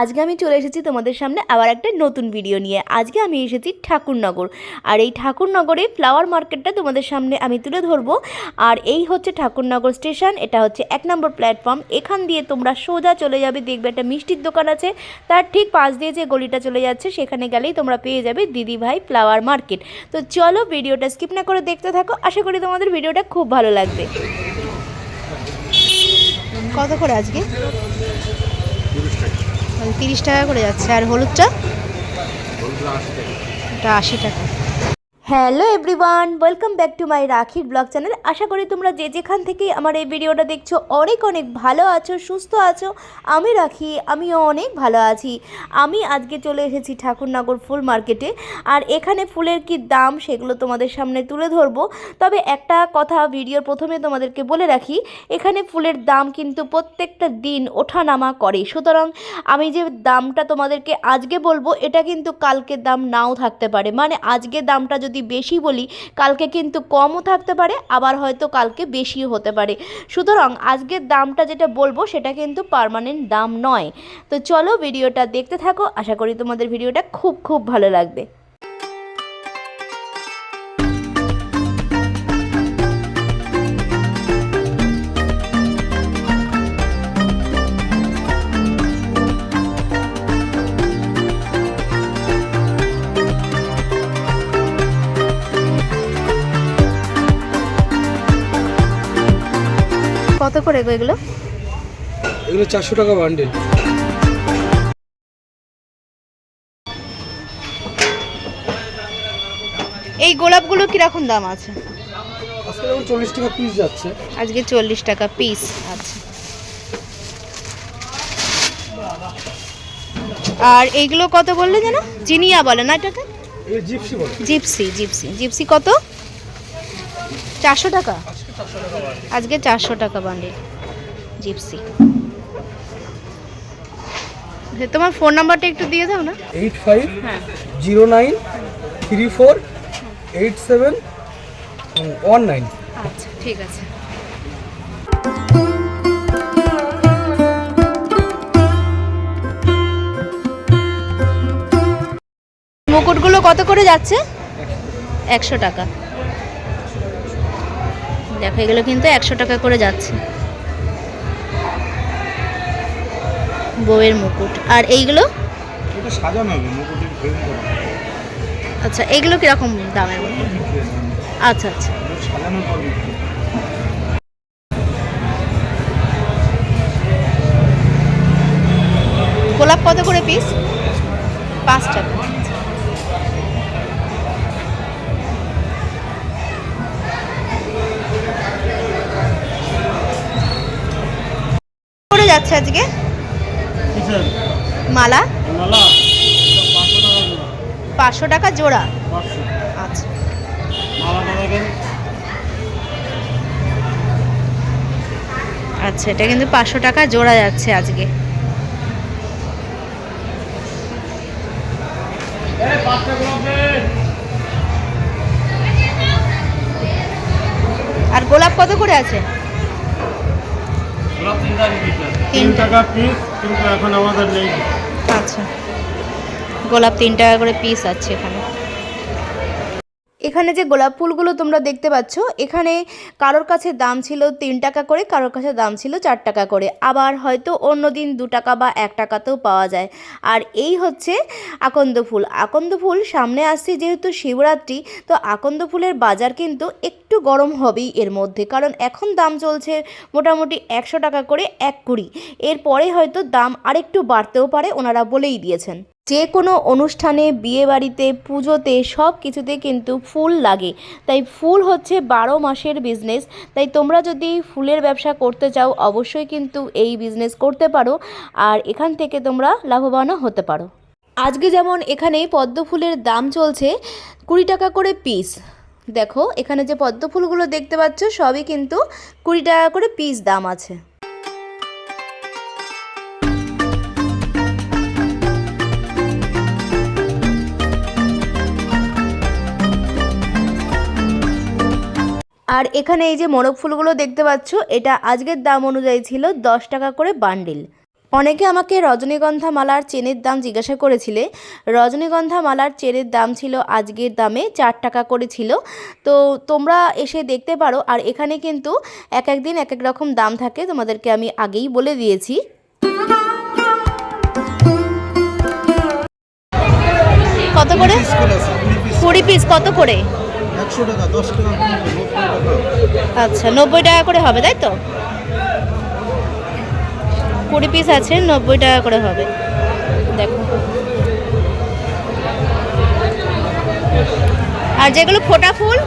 আজকে আমি চলে এসেছি তোমাদের সামনে আবার একটা নতুন ভিডিও নিয়ে। আজকে আমি এসেছি ঠাকুরনগর। আর এই ঠাকুরনগরে ফ্লাওয়ার মার্কেটটা তোমাদের সামনে আমি তুলে ধরবো। আর এই হচ্ছে ঠাকুরনগর স্টেশন এটা হচ্ছে এক নম্বর প্ল্যাটফর্ম এখান দিয়ে তোমরা সোজা চলে যাবে, দেখবে একটা মিষ্টির দোকান আছে। তার ঠিক পাশ দিয়ে যে গলিটা চলে যাচ্ছে, সেখানে গেলেই তোমরা পেয়ে যাবে দিদি ভাই ফ্লাওয়ার মার্কেট তো চলো ভিডিওটা স্কিপ না করে দেখতে থাকো। আশা করি তোমাদের ভিডিওটা খুব ভালো লাগবে। কত করে আজকে? তিরিশ টাকা করে যাচ্ছে। আর হলুদটা? এটা আশি টাকা। Hello everyone, welcome back to my রাখির ব্লগ চ্যানেল। আশা করি তোমরা যে যেখান থেকে আমার এই ভিডিওটা দেখছ, অনেক অনেক ভালো আছো, সুস্থ আছো। আমি রাখি, আমিও অনেক ভালো আছি। আমি আজকে চলে এসেছি ঠাকুরনগর ফুল মার্কেটে, আর এখানে ফুলের কি দাম সেগুলো তোমাদের সামনে তুলে ধরবো। তবে একটা কথা ভিডিওর প্রথমে তোমাদেরকে বলে রাখি, এখানে ফুলের দাম কিন্তু প্রত্যেকটা দিন ওঠানামা করে সুতরাং আমি যে দামটা তোমাদেরকে আজকে বলব, এটা কিন্তু কালকের দাম নাও থাকতে পারে। মানে আজকে দামটা যদি বেশি বলি, কালকে কিন্তু কমও থাকতে পারে, আবার হয়তো কালকে বেশিও হতে পারে। সুতরাং আজকের দামটা যেটা বলব, সেটা কিন্তু পারমানেন্ট দাম নয়। তো চলো ভিডিওটা দেখতে থাকো, আশা করি তোমাদের ভিডিওটা খুব খুব ভালো লাগবে। করে গো এগুলো? এগুলো চারশো টাকা বান্ডেল এই গোলাপগুলো কীরকম দাম আছে? আজকে চল্লিশ টাকা পিস যাচ্ছে। আজকে চল্লিশ টাকা পিস আচ্ছা। আর এইগুলো কত বললে যেন? জিনিয়া বলে না এটাকে? Gypsy gypsy gypsy. জিপসি কত? চারশো টাকা? আজকে চারশো টাকা বান্ডিল জিপসি তোমার ফোন নাম্বারটা একটু দিয়ে দাও না। Eight five zero nine three four eight seven one nine. আচ্ছা ঠিক আছে। মুকুটগুলো কত করে যাচ্ছে? একশো টাকা। দেখো এগুলো কিন্তু একশো টাকা করে যাচ্ছে। বউয়ের মুকুট। আর এইগুলো? ফ্রেম করা আচ্ছা এগুলো কীরকম দামের আচ্ছা আচ্ছা। গোলাপ কত করে পিস পাঁচ টাকা। যাচ্ছে আজকে? মালা? পাঁচশো টাকা জোড়া। আচ্ছা। আচ্ছা এটা কিন্তু পাঁচশো টাকা জোড়া যাচ্ছে আজকে। আর গোলাপ কত করে আছে? পিস আচ্ছা। গোলাপ তিন টাকা করে পিস আছে এখানে। এখানে যে গোলাপ ফুলগুলো তোমরা দেখতে পাচ্ছ, এখানে কারোর কাছে দাম ছিল তিন টাকা করে, কারোর কাছে দাম ছিল চার টাকা করে। আবার হয়তো অন্য দিন দু টাকা বা এক টাকাতেও পাওয়া যায়। আর এই হচ্ছে আকন্দ ফুল। আকন্দ ফুল সামনে আসছে যেহেতু শিবরাত্রি, তো আকন্দ ফুলের বাজার কিন্তু একটু গরম হবেই এর মধ্যে। কারণ এখন দাম চলছে মোটামুটি একশো টাকা করে এক কুড়ি। এরপরে হয়তো দাম আরেকটু বাড়তেও পারে, ওনারা বলেই দিয়েছেন। যে কোনো অনুষ্ঠানে, বিয়েবাড়িতে, পুজোতে সব কিছুতে কিন্তু ফুল লাগে। তাই ফুল হচ্ছে বারো মাসের বিজনেস তাই তোমরা যদি ফুলের ব্যবসা করতে চাও, অবশ্যই কিন্তু এই বিজনেস করতে পারো। আর এখান থেকে তোমরা লাভবানও হতে পারো। আজকে যেমন এখানে পদ্ম ফুলের দাম চলছে কুড়ি টাকা করে পিস দেখো, এখানে যে পদ্ম ফুলগুলো দেখতে পাচ্ছ, সবই কিন্তু কুড়ি টাকা করে পিস দাম আছে। আর এখানে এই যে মোরগ ফুলগুলো দেখতে পাচ্ছ, এটা আজকের দাম অনুযায়ী ছিল দশ টাকা করে বান্ডিল। অনেকে আমাকে রজনীগন্ধা মালার চেনের দাম জিজ্ঞাসা করেছিলে। রজনীগন্ধা মালার চেনের দাম ছিল আজকের দামে চার টাকা করে ছিল। তো তোমরা এসে দেখতে পারো, আর এখানে কিন্তু এক এক দিন এক এক রকম দাম থাকে, তোমাদেরকে আমি আগেই বলে দিয়েছি। কত করে? কুড়ি পিস কত করে? একশো টাকা দশ টাকা আচ্ছা নব্বই টাকা করে হবে তাই তো? কুড়ি পিস আছে নব্বই টাকা করে হবে। দেখো। আর যেগুলো ফোটা ফুল?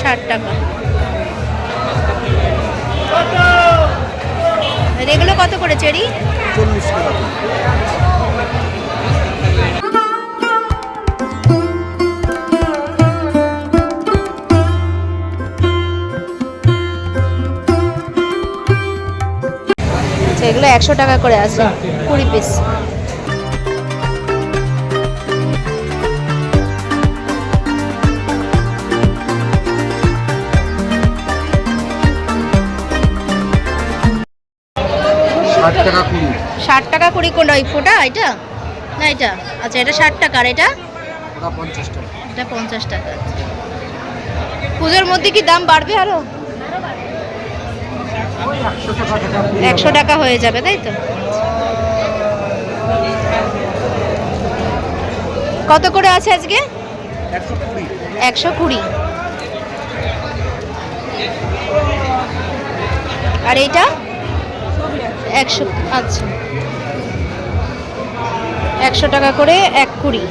ষাট টাকা এগুলো কত করে চেরি? চল্লিশ টাকা একশো টাকা করে আছে কুড়ি পিস ষাট টাকা কুড়ি। ষাট টাকা কুড়ি কোনটা ওই ফোটা এটা? না এটা? আচ্ছা এটা ষাট টাকা আর এটা? পঞ্চাশ টাকা। এটা পঞ্চাশ টাকা। পুজোর মধ্যে কি দাম বাড়বে আরও? একশো টাকা হয়ে যাবে, তাই তো? কত করে আছে আজকে? একশো কুড়ি। আর এইটা? একশো আচ্ছা। একশো টাকা করে এক কুড়ি।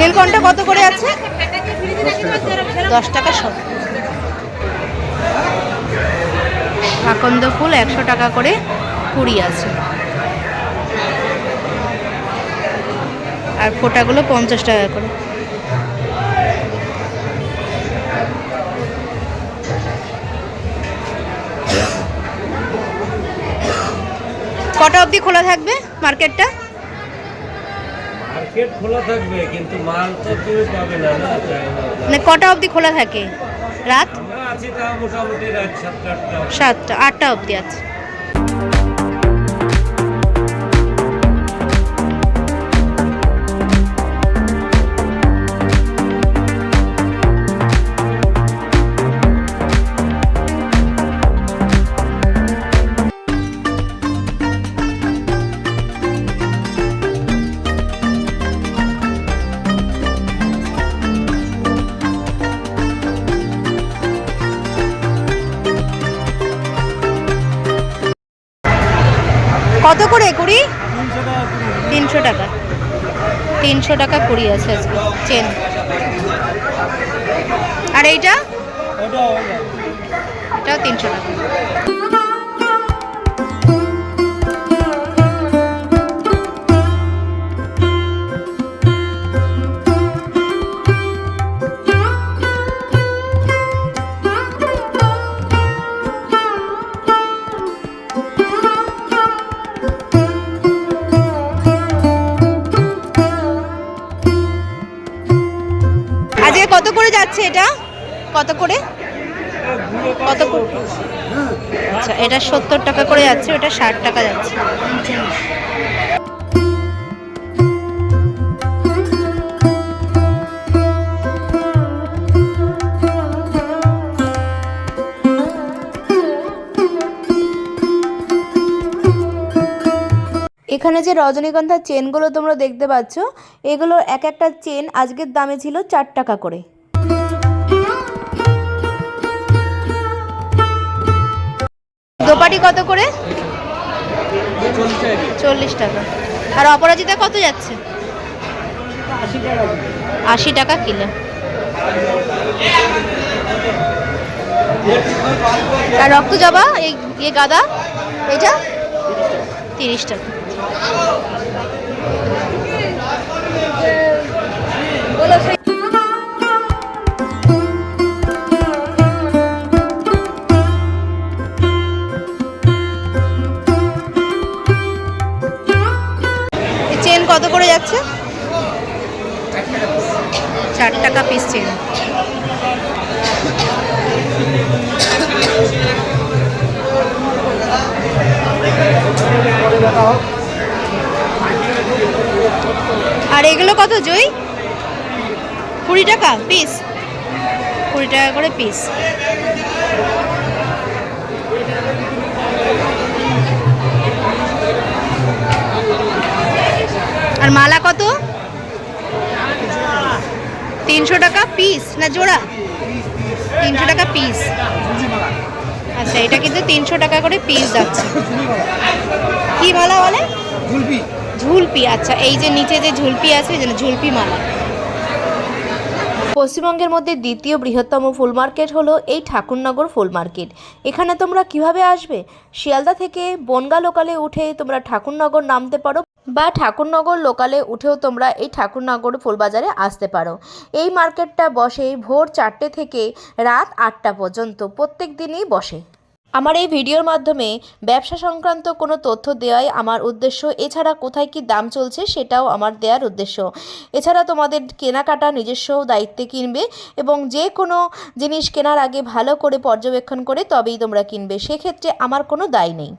নীলকণ্ঠ কত করে আছে? দশ টাকা সব। আকন্দ ফুল একশো টাকা করে কুড়ি আছে। আর ফোটাগুলো পঞ্চাশ টাকা করে। কটা অবধি খোলা থাকবে মার্কেটটা? মার্কেট খোলা থাকবে কিন্তু মাল তো তুমি পাবে না না মানে কটা অবধি খোলা থাকে? রাত? আছি তা মোটামুটি রাত সাতটা আটটা সাতটা আটটা অবধি আছে। তিনশো টাকা কুড়ি আছে আজকে চেন। আর এইটা? এটাও তিনশো টাকা। কত করে যাচ্ছে এটা? কত করে? কত করে? আচ্ছা এটা সত্তর টাকা করে যাচ্ছে ওটা ষাট টাকা যাচ্ছে। এখানে যে রজনীগন্ধার চেনগুলো তোমরা দেখতে পাচ্ছ, এগুলো এক একটা চেন আজকের দামে ছিল চার টাকা করে। দোপাটি কত করে? চল্লিশ টাকা। আর অপরাজিতা কত যাচ্ছে? আশি টাকা কিলো। আর রক্ত জবা এই গাদা, এটা? তিরিশ টাকা। চেন কত করে যাচ্ছে? চার টাকা পিস চেন দেখা আর এগুলো কত জই? কুড়ি টাকা পিস কুড়ি টাকা করে পিস আর মালা কত? তিনশো টাকা পিস না, জোড়া? তিনশো টাকা পিস আচ্ছা এটা কিন্তু তিনশো টাকা করে পিস যাচ্ছে। কি মালা বলে? ঝুলপি আচ্ছা এই যে নিচে যে ঝুলপি আছে, এই যে ঝুলপি মালা। পশ্চিমবঙ্গের মধ্যে দ্বিতীয় বৃহত্তম ফুল মার্কেট হলো এই ঠাকুরনগর ফুল মার্কেট। এখানে তোমরা কীভাবে আসবে? শিয়ালদা থেকে বনগা লোকালে উঠে তোমরা ঠাকুরনগর নামতে পারো বা ঠাকুরনগর লোকালে উঠেও তোমরা এই ঠাকুরনগর ফুলবাজারে আসতে পারো। এই মার্কেটটা বসে ভোর চারটে থেকে রাত আটটা পর্যন্ত, প্রত্যেক দিনই বসে। আমার এই ভিডিওর মাধ্যমে ব্যবসা সংক্রান্ত কোনো তথ্য দেওয়াই আমার উদ্দেশ্য। এছাড়া কোথায় কি দাম চলছে সেটাও আমার দেওয়ার উদ্দেশ্য। এছাড়া তোমাদের কেনাকাটা নিজস্ব দায়িত্বে কিনবে এবং যে কোনো জিনিস কেনার আগে ভালো করে পর্যবেক্ষণ করে তবেই তোমরা কিনবে। সেক্ষেত্রে আমার কোনো দায় নেই।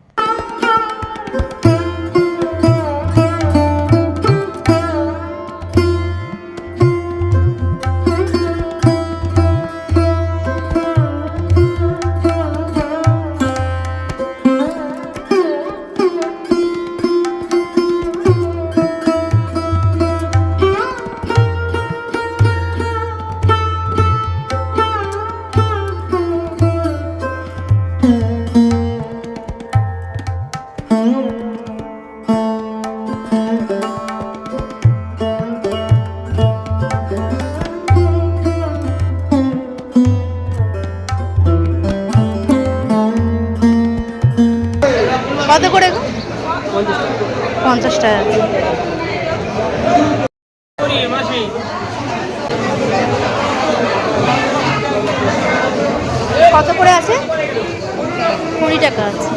কত করে আছে? কুড়ি টাকা আছে।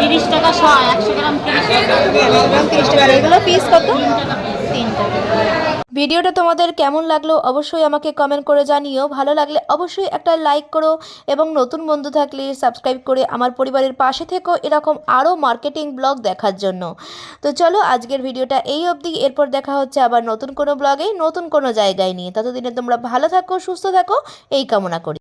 তিরিশ টাকা শ একশো গ্রাম তিরিশ টাকা। গ্রাম তিরিশ টাকা এগুলো পিস কত তিন টাকা। ভিডিওটা তোমাদের কেমন লাগল অবশ্যই আমাকে কমেন্ট করে জানিও। ভালো লাগলে অবশ্যই একটা লাইক করো এবং নতুন বন্ধু থাকলে সাবস্ক্রাইব করে আমার পরিবারের পাশে থেকো এরকম আরও মার্কেটিং ব্লগ দেখার জন্য। তো চলো আজকের ভিডিওটা এই অবধি। এরপর দেখা হচ্ছে আবার নতুন কোনো ব্লগে নতুন কোনো জায়গায় নিয়ে। ততদিনে তোমরা ভালো থাকো সুস্থ থাকো এই কামনা করি।